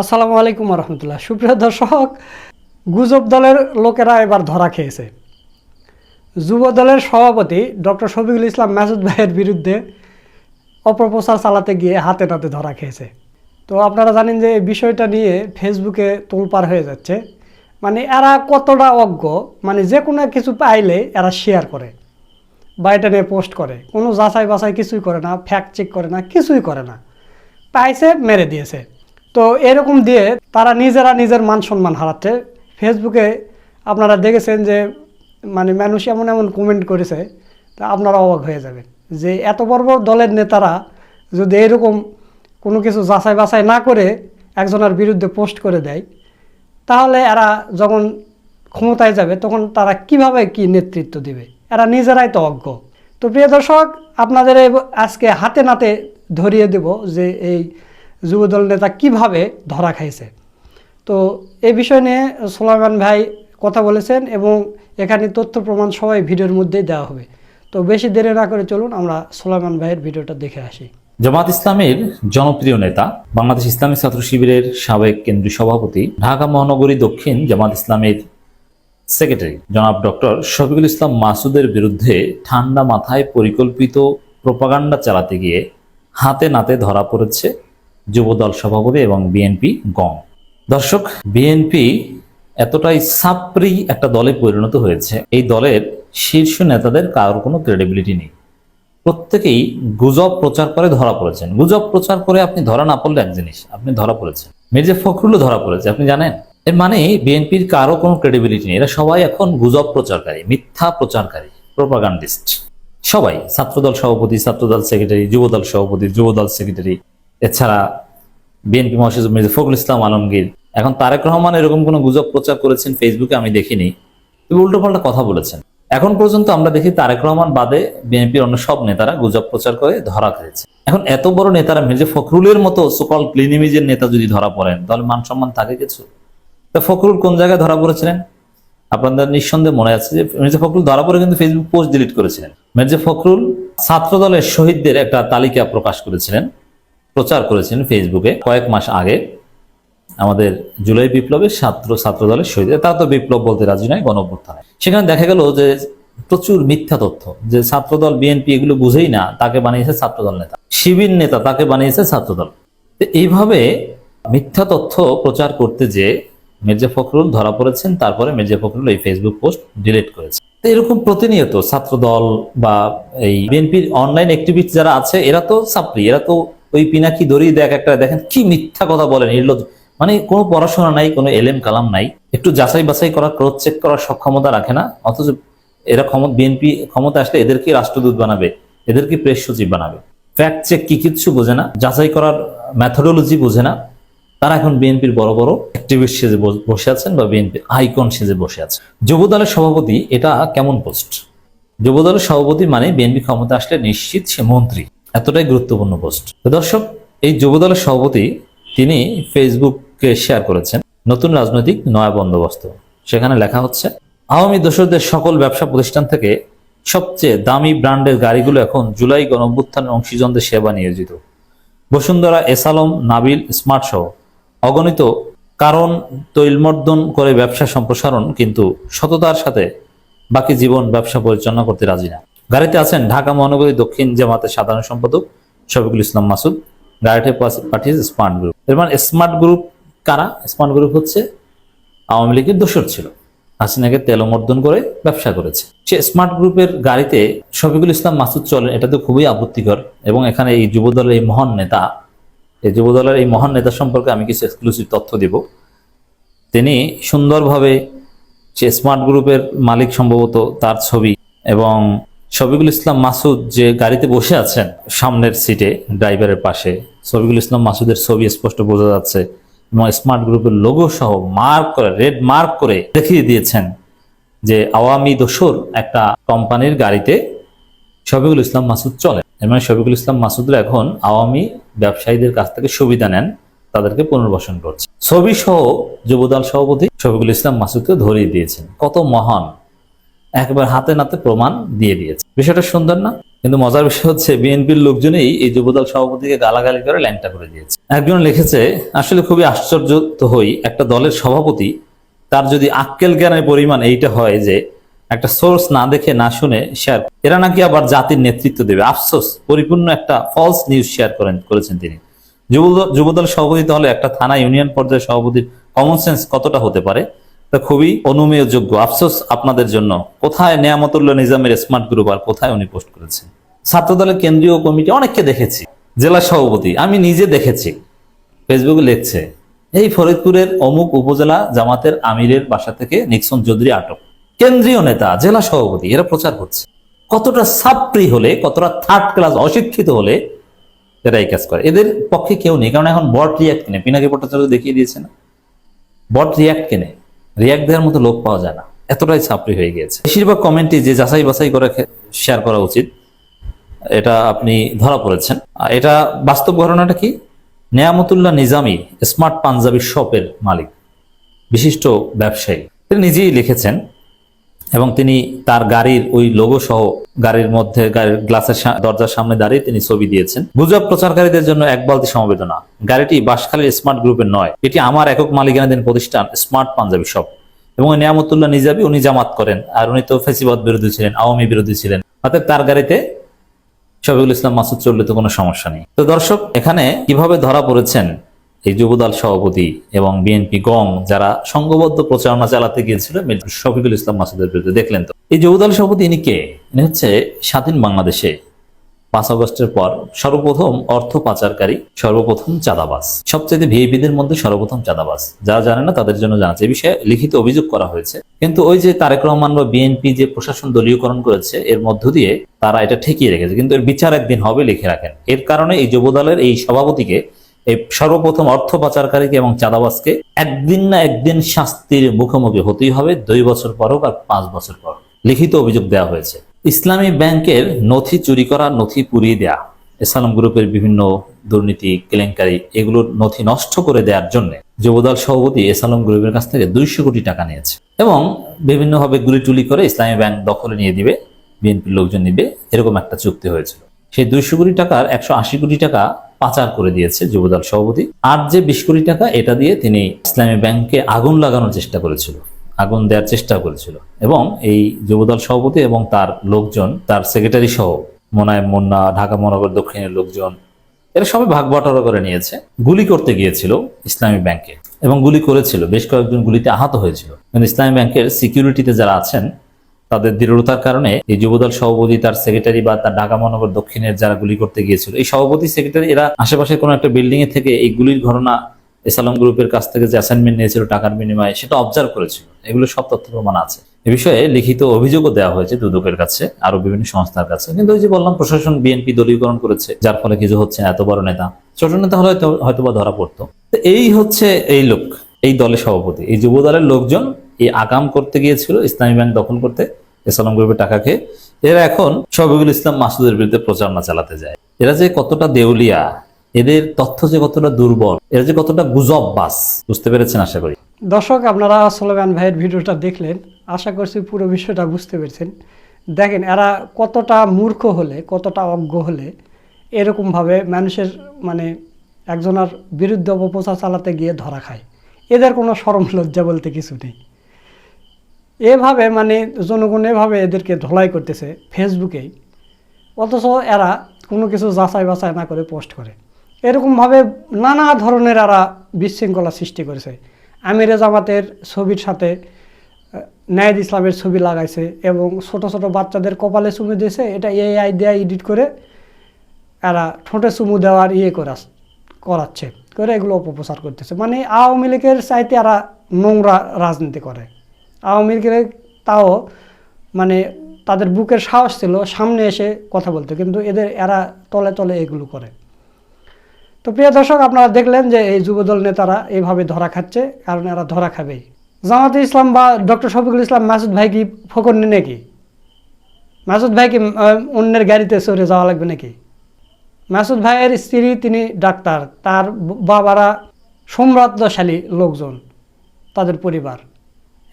আসসালামু আলাইকুম রহমতুল্লাহ সুপ্রিয় দর্শক, গুজব দলের লোকেরা এবার ধরা খেয়েছে। যুব দলের সভাপতি ডক্টর শফিকুল ইসলাম মাসুদ ভাইয়ের বিরুদ্ধে অপপ্রচার চালাতে গিয়ে হাতে নাতে ধরা খেয়েছে। তো আপনারা জানেন যে এই বিষয়টা নিয়ে ফেসবুকে তোলপাড় হয়ে যাচ্ছে। মানে এরা কতটা অজ্ঞ মানে যে কোনো কিছু পাইলে এরা শেয়ার করে বা এটা নিয়ে পোস্ট করে। কোনো যাচাই বাছাই কিছুই করে না ফ্যাক্ট চেক করে না, কিছুই করে না। পাইছে, মেরে দিয়েছে। তো এরকম দিয়ে তারা নিজেরা নিজের মান সম্মান হারাচ্ছে। ফেসবুকে আপনারা দেখেছেন যে মানে মানুষ এমন এমন কমেন্ট করেছে, তা আপনারা অবাক হয়ে যাবেন। যে এত বড় বড় দলের নেতারা যদি এরকম কোনো কিছু যাচাই বাছাই না করে একজনের বিরুদ্ধে পোস্ট করে দেয়, তাহলে এরা যখন ক্ষমতায় যাবে, তখন তারা কীভাবে কি নেতৃত্ব দিবে? এরা নিজেরাই তো অজ্ঞ। তো প্রিয় দর্শক, আপনাদের আজকে হাতে নাতে ধরিয়ে দেব যে এই যুবদল নেতা কীভাবে ধরা খাইছে? তো এই বিষয় নিয়ে সোলাইমান ভাই কথা বলেছেন এবং এখানে তথ্য প্রমাণ সবাই ভিডিওর মধ্যেই দেওয়া হবে। তো বেশি দেরি না করে চলুন, আমরা সোলাইমান ভাইয়ের ভিডিওটা দেখে আসি। জামাত ইসলামের জনপ্রিয় নেতা, বাংলাদেশ ইসলামী ছাত্র শিবিরের সাবেক কেন্দ্রীয় সভাপতি, ঢাকা মহানগরী দক্ষিণ জামাত ইসলামের সেক্রেটারি, জনাব ডক্টর শফিকুল ইসলাম মাসুদের বিরুদ্ধে ঠান্ডা মাথায় পরিকল্পিত প্রপাগান্ডা চালাতে গিয়ে হাতে নাতে ধরা পড়েছে যুবদল সভাপতি এবং বিএনপি গং দর্শক, বিএনপি এতটাই সাপ্রি একটা দলে পরিণত হয়েছে। এই দলের শীর্ষ নেতাদের কারোর কোনো ক্রেডিবিলিটি নেই। প্রত্যেকেই গুজব প্রচার করে ধরা পড়েছেন। গুজব প্রচার করে আপনি ধরা না পড়লে এক জিনিস, আপনি ধরা পড়েছেন। মির্জা ফখরুলও ধরা পড়েছে, আপনি জানেন? এর মানে বিএনপির কারও কোনো ক্রেডিবিলিটি নেই। এরা সবাই এখন গুজব প্রচারকারী, মিথ্যা প্রচারকারী প্রোপাগান্ডিস্ট সবাই, ছাত্রদল সভাপতি, ছাত্রদল সেক্রেটারি যুবদল সভাপতি, যুবদল সেক্রেটারি এছাড়া বিএনপি মহাসচিব মির্জা ফখরুল ইসলাম আলমগীর। এখন তারেক রহমান এরকম কোনো গুজব প্রচার করেছেন ফেসবুকে আমি দেখিনি। তবে উল্টোপাল্টা কথা বলেছেন। এখন পর্যন্ত আমরা দেখি তারেক রহমান বাদে বিএনপির অন্য সব নেতারা গুজব প্রচার করে ধরা খেয়েছে। এখন এত বড় নেতারা মির্জা ফখরুলের মতো সুকল ক্লিনিমিজের নেতা যদি ধরা পড়েন, তাহলে মান সম্মান থাকে কিছু? তা ফখরুল কোন জায়গায় ধরা পড়েছিলেন? আপনাদের নিঃসন্দেহে মনে আছে যে মির্জা ফখরুল ধরা পড়ে কিন্তু ফেসবুক পোস্ট ডিলিট করেছিলেন। মির্জা ফখরুল ছাত্র দলের শহীদদের একটা তালিকা প্রকাশ করেছিলেন। প্রচার করেছেন ফেসবুকে কয়েক মাস আগে। আমাদের জুলাই বিপ্লবের ছাত্র ছাত্র দলের শহীদ তারা তো বিপ্লব বলতে রাজি নয়, গণঅভ্যুত্থান। সেখানে দেখা গেল যে প্রচুর মিথ্যা তথ্য, যে ছাত্রদল, বিএনপি এগুলো বুঝেই না তাকে বানিয়েছে ছাত্রদল নেতা। শিবির নেতা তাকে বানিয়েছে ছাত্রদল। এইভাবে মিথ্যা তথ্য প্রচার করতে যে মির্জা ফখরুল ধরা পড়েছেন, তারপরে মির্জা ফখরুল এই ফেসবুক পোস্ট ডিলিট করেছে তো এরকম প্রতিনিয়ত ছাত্রদল বা এই বিএনপির অনলাইন অ্যাক্টিভিস্ট যারা আছে, এরা তো সাপ্রি এরা তো ওই পিনাকি দড়ি দেখ একটা, দেখেন কি মিথ্যা কথা বলেন নির্লজ্জ। মানে কোনো পড়াশোনা নাই, কোনো এলেম কালাম নাই। একটু যাচাই বাছাই করার, ক্রোধ চেক করার সক্ষমতা রাখে না। অথচ এরা ক্ষমতা বিএনপি ক্ষমতা আসলে এদেরকে রাষ্ট্রদূত বানাবে? এদেরকে প্রেস সচিব বানাবে? ফ্যাক্ট চেক কি কিচ্ছু বোঝে না, যাচাই করার ম্যাথোডোলজি বোঝে না। তারা এখন বিএনপির বড় বড় অ্যাক্টিভিস্ট সেজে বস- আছেন বা বিএনপির আইকন সেজে বসে আছে যুবদলের সভাপতি, এটা কেমন পোস্ট যুবদলের সভাপতি মানে বিএনপি ক্ষমতা আসলে নিশ্চিত সে মন্ত্রী। এতটাই গুরুত্বপূর্ণ পোস্ট দর্শক, এই যুবদলের সভাপতি তিনি ফেসবুকে শেয়ার করেছেন নতুন রাজনৈতিক নয়া বন্দোবস্ত। সেখানে লেখা হচ্ছে, আওয়ামী দোসরদের সকল ব্যবসা প্রতিষ্ঠান থেকে সবচেয়ে দামি ব্র্যান্ডের গাড়িগুলো এখন জুলাই গণঅভ্যুত্থানের অংশীজনদের সেবা নিয়োজিত। বসুন্ধরা এসালম নাবিল, স্মার্ট সহ অগণিত কারণ তৈলমর্দন করে ব্যবসা সম্প্রসারণ কিন্তু সততার সাথে বাকি জীবন ব্যবসা পরিচালনা করতে রাজি না। গাড়িতে আছেন ঢাকা মহানগরী দক্ষিণ জামাতের সাধারণ সম্পাদক শফিকুল ইসলাম মাসুদ। গাড়িতে পাঠিয়েছে স্মার্ট গ্রুপ। এর মানে স্মার্ট গ্রুপ কারা? স্মার্ট গ্রুপ হচ্ছে আওয়ামী লীগের দোষর ছিল। হাসিনাকে তেলমর্দন করে ব্যবসা করেছে। সে স্মার্ট গ্রুপের গাড়িতে শফিকুল ইসলাম মাসুদ চলেন, এটা তো খুবই আপত্তিকর। এবং এখানে এই যুবদলের এই মহান নেতা, এই যুবদলের এই মহান নেতা সম্পর্কে আমি কিছু এক্সক্লুসিভ তথ্য দেব। তিনি সুন্দরভাবে সে স্মার্ট গ্রুপের মালিক সম্ভবত তার ছবি এবং শফিকুল ইসলাম মাসুদ যে গাড়িতে বসে আছেন সামনের সিটে, ড্রাইভারের পাশে, শফিকুল ইসলাম মাসুদের ছবি স্পষ্ট বোঝা যাচ্ছে এবং স্মার্ট গ্রুপের লোগো সহ মার্ক করে রেড মার্ক করে দেখিয়ে দিয়েছেন যে আওয়ামী দোসর একটা কোম্পানির গাড়িতে শফিকুল ইসলাম মাসুদ চলে। এর মানে শফিকুল ইসলাম মাসুদরা এখন আওয়ামী ব্যবসায়ীদের কাছ থেকে সুবিধা নেন, তাদেরকে পুনর্বাসন করছে। ছবি সহ যুবদল সভাপতি শফিকুল ইসলাম মাসুদকে ধরিয়ে দিয়েছেন। কত মহান একবার হাতে নাতে প্রমাণ দিয়ে দিয়েছে। বিষয়টা সুন্দর না? কিন্তু মজার বিষয় হচ্ছে, বিএনপির লোকজনই এই যুবদল সভাপতিকে গালাগালি করে ল্যাংটা করে দিয়েছে। একজন লিখেছে, আসলে খুবই আশ্চর্য হই, একটা দলের সভাপতি, তার যদি আক্কেল জ্ঞানের পরিমাণ এইটা হয় যে, একটা সোর্স না দেখে না শুনে শেয়ার এরা নাকি আবার জাতির নেতৃত্ব দেবে। আফসোস, পরিপূর্ণ একটা ফলস নিউজ শেয়ার করেন করেছেন তিনি। যুবদল যুবদল সভাপতি তাহলে একটা থানা ইউনিয়ন পর্যায়ে সভাপতির কমন সেন্স কতটা হতে পারে? তা খুবই অনুমেয়যোগ্য। আফসোস আপনাদের জন্য। কোথায় নেয়ামতুল্লাহ নিজামের স্মার্ট গ্রুপ আর কোথায় উনি পোস্ট করেছেন? ছাত্রদলের কেন্দ্রীয় কমিটি, অনেককে দেখেছি। জেলা সভাপতি, আমি নিজে দেখেছি। ফেসবুকে লিখছে, এই ফরিদপুরের অমুক উপজেলা জামাতের আমিরের বাসা থেকে নিক্সন চৌধুরী আটক। কেন্দ্রীয় নেতা, জেলা সভাপতি, এরা প্রচার করছে কতটা সাপ্রি হলে, কতটা থার্ড ক্লাস অশিক্ষিত হলে এরা এই কাজ করে। এদের পক্ষে কেউ নেই, কারণ এখন বট রিয়াক্ট কিনে। পিনাকি ভট্টাচার্য দেখিয়ে দিয়েছে না? বট রিয়াক্ট কিনে? রিয়াক্ট দেওয়ার মতো লোক পাওয়া যায় না। এতটাই ছাপড়ি হয়ে গিয়েছে। বেশিরভাগ কমেন্টই যে যাচাই বাছাই করে শেয়ার করা উচিত, এটা আপনি ধরা পড়েছেন। এটা বাস্তব ঘটনাটা কি? নেয়ামতুল্লাহ নিজামি স্মার্ট পাঞ্জাবি শপের মালিক, বিশিষ্ট ব্যবসায়ী। তিনি নিজেই লিখেছেন এবং তিনি তার গাড়ির ওই লোগো সহ গাড়ির মধ্যে, গাড়ির গ্লাসের দরজার সামনে দাঁড়িয়ে তিনি ছবি দিয়েছেন। গুজব প্রচারকারীদের জন্য এক বালতি সমবেদনা। গাড়িটি বাসখালীর স্মার্ট গ্রুপের নয়। এটি আমার একক মালিকানাধীন প্রতিষ্ঠান স্মার্ট পাঞ্জাবি শপ। এবং নিয়ামতুল্লাহ নিজাবি উনি জামাত করেন। আর উনি তো ফেসিবাদ বিরোধী ছিলেন, আওয়ামী বিরোধী ছিলেন। অর্থাৎ তার গাড়িতে শফিকুল ইসলাম মাসুদ চললে তো কোনো সমস্যা নেই। তো দর্শক, এখানে কীভাবে ধরা পড়েছেন এই যুবদল সভাপতি এবং বিএনপি গং, যারা সংঘবদ্ধ প্রচারণা চালাতে গিয়েছিল শফিকুল ইসলাম মাসুদের বিরুদ্ধে, দেখলেন তো। এই যুবদল সভাপতি ইনি কে? ইনি হচ্ছে স্বাধীন বাংলাদেশে। পাঁচ আগস্টের পর সর্বপ্রথম অর্থ পাচারকারী, সর্বপ্রথম চাঁদাবাজ। সবচেয়ে ভিআইপিদের মধ্যে সর্বপ্রথম চাঁদাবাজ। যারা জানে না, তাদের জন্য জানাচ্ছে। এই বিষয়ে লিখিত অভিযোগ করা হয়েছে। কিন্তু ওই যে তারেক রহমান বা বিএনপি যে প্রশাসন দলীয়করণ করেছে, এর মধ্য দিয়ে তারা এটা ঠেকিয়ে রেখেছে। কিন্তু এর বিচার একদিন হবে, লিখে রাখেন। এর কারণে এই যুবদলের এই সভাপতিকে এই সর্বপ্রথম অর্থ পাচারকারীকে এবং চাঁদাবাজকে একদিন না একদিন শাস্তির মুখোমুখি হতেই হবে। দুই বছর পর হোক আর পাঁচ বছর পর লিখিত অভিযোগ দেওয়া হয়েছে। ইসলামী ব্যাংকের নথি চুরি করা, নথি পুড়িয়ে দেয়া ইসলাম গ্রুপের বিভিন্ন দুর্নীতি কেলেঙ্কারি, এগুলোর নথি নষ্ট করে দেওয়ার জন্য যুবদল সভাপতি এসালম গ্রুপের কাছ থেকে দুইশো কোটি টাকা নিয়েছে এবং বিভিন্নভাবে গুলি টুলি করে ইসলামী ব্যাংক দখলে নিয়ে দিবে, বিএনপির লোকজন নিবে, এরকম একটা চুক্তি হয়েছিল। সেই দুইশো কোটি টাকার একশো আশি কোটি টাকা পাচার করে দিয়েছে যুবদল সভাপতি। আর যে বিশ কোটি টাকা, এটা দিয়ে তিনি ইসলামী ব্যাংকে আগুন লাগানোর চেষ্টা করেছিল। আগুন দেওয়ার চেষ্টা করেছিল। এবং এই যুবদল সভাপতি এবং তার লোকজন, তার সেক্রেটারি সহ মোনায়েম মুন্না, ঢাকা মহানগর দক্ষিণের লোকজন, এরা সবাই ভাগ বাটোয়ারা করে নিয়েছে। গুলি করতে গিয়েছিল ইসলামী ব্যাংকে এবং গুলি করেছিল। বেশ কয়েকজন গুলিতে আহত হয়েছিল। কিন্তু ইসলামী ব্যাংকের সিকিউরিটিতে যারা আছেন তাদের দৃঢ়তার কারণে এই যুবদল সভাপতি তার সেক্রেটারি বা তার ঢাকা মহানগর দক্ষিণের যারা গুলি করতে গিয়েছিল, এই সভাপতি সেক্রেটারি এরা আশেপাশে কোনো একটা বিল্ডিং এ থেকে এই গুলির ঘটনা এসালাম গ্রুপের কাছ থেকে যে অ্যাসাইনমেন্ট নিয়েছিল টাকার বিনিময়ে সেটা অবজার্ভ করেছিল। এগুলো সব তথ্য প্রমাণ আছে। এ বিষয়ে লিখিত অভিযোগও দেওয়া হয়েছে দুদকের কাছে আরও বিভিন্ন সংস্থার কাছে। কিন্তু ওই যে বললাম, প্রশাসন, বিএনপি দলীয়করণ করেছে, যার ফলে কিছু হচ্ছে না, এত বড় নেতা। ছোট নেতা হলে হয়তো, হয়তোবা ধরা পড়তো। তো এই হচ্ছে এই লোক, এই দলের সভাপতি। এই যুব দলের লোকজন এই আগাম করতে গিয়েছিল, ইসলামী ব্যাংক দখল করতে ইসলাম গ্রুপের টাকা খেয়ে। এরা এখন শফিকুল ইসলাম মাসুদের বিরুদ্ধে প্রচারণা চালাতে যায়। এরা যে কতটা দেউলিয়া, এদের তথ্য যে কতটা দুর্বল, এরা যে কতটা গুজব বাস বুঝতে পেরেছেন আশা করি? দর্শক, আপনারা সোলেমান ভাইয়ের ভিডিওটা দেখলেন, আশা করছি পুরো বিষয়টা বুঝতে পেরেছেন। দেখেন, এরা কতটা মূর্খ হলে, কতটা অজ্ঞ হলে, এরকমভাবে মানুষের মানে একজনের বিরুদ্ধে অপপ্রচার চালাতে গিয়ে ধরা খায়। এদের কোনো সরম লজ্জা বলতে কিছু নেই। এভাবে মানে জনগণ এভাবে এদেরকে ধলাই করতেছে ফেসবুকেই অথচ এরা কোনো কিছু যাচাই বাছাই না করে পোস্ট করে। এরকমভাবে নানা ধরনের এরা বিশৃঙ্খলা সৃষ্টি করেছে। আমিরে জামাতের ছবির সাথে নায়েদ ইসলামের ছবি লাগাইছে এবং ছোট ছোট বাচ্চাদের কপালে চুমু দিয়েছে। এটা এআই দিয়ে এডিট করে এরা ঠোঁটে চুমু দেওয়ার ইয়ে করা, করাচ্ছে, করে এগুলো অপপ্রচার করতেছে। মানে আওয়ামী লীগের চাইতে এরা নোংরা রাজনীতি করে। আওয়ামী লীগের তাও মানে তাদের বুকের সাহস ছিল, সামনে এসে কথা বলতে। কিন্তু এদের এরা তলে তলে এগুলো করে। তো প্রিয় দর্শক, আপনারা দেখলেন যে এই যুবদল নেতারা এইভাবে ধরা খাচ্ছে, কারণ এরা ধরা খাবেই জামাতে ইসলাম বা ডক্টর শফিকুল ইসলাম, মাসুদ ভাই কি ফকরনি নাকি? মাসুদ ভাই কি অন্যের গাড়িতে চড়ে যাওয়া লাগবে নাকি? মাসুদ ভাইয়ের স্ত্রী তিনি ডাক্তার, তার বাবারা সম্রাজ্ঞশালী লোকজন, তাদের পরিবার।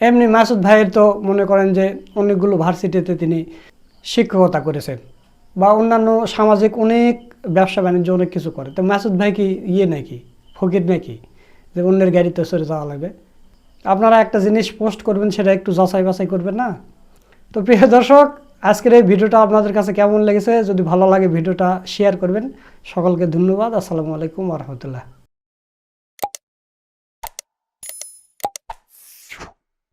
এমনি মাসুদ ভাইয়ের তো মনে করেন যে অনেকগুলো ভার্সিটিতে তিনি শিক্ষকতা করেছেন বা অন্যান্য সামাজিক অনেক ব্যবসা বাণিজ্য অনেক কিছু করে। তো মাসুদ ভাই কি ইয়ে নাকি? ফকির নাকি? যে অন্যের গাড়িতে চড়ে যাওয়া লাগবে। আপনারা একটা জিনিস পোস্ট করবেন, সেটা একটু যাচাই বাছাই করবেন না? তো প্রিয় দর্শক, আজকের এই ভিডিওটা আপনাদের কাছে কেমন লেগেছে? যদি ভালো লাগে ভিডিওটা শেয়ার করবেন। সকলকে ধন্যবাদ। আসসালামু আলাইকুম রহমতুল্লাহ।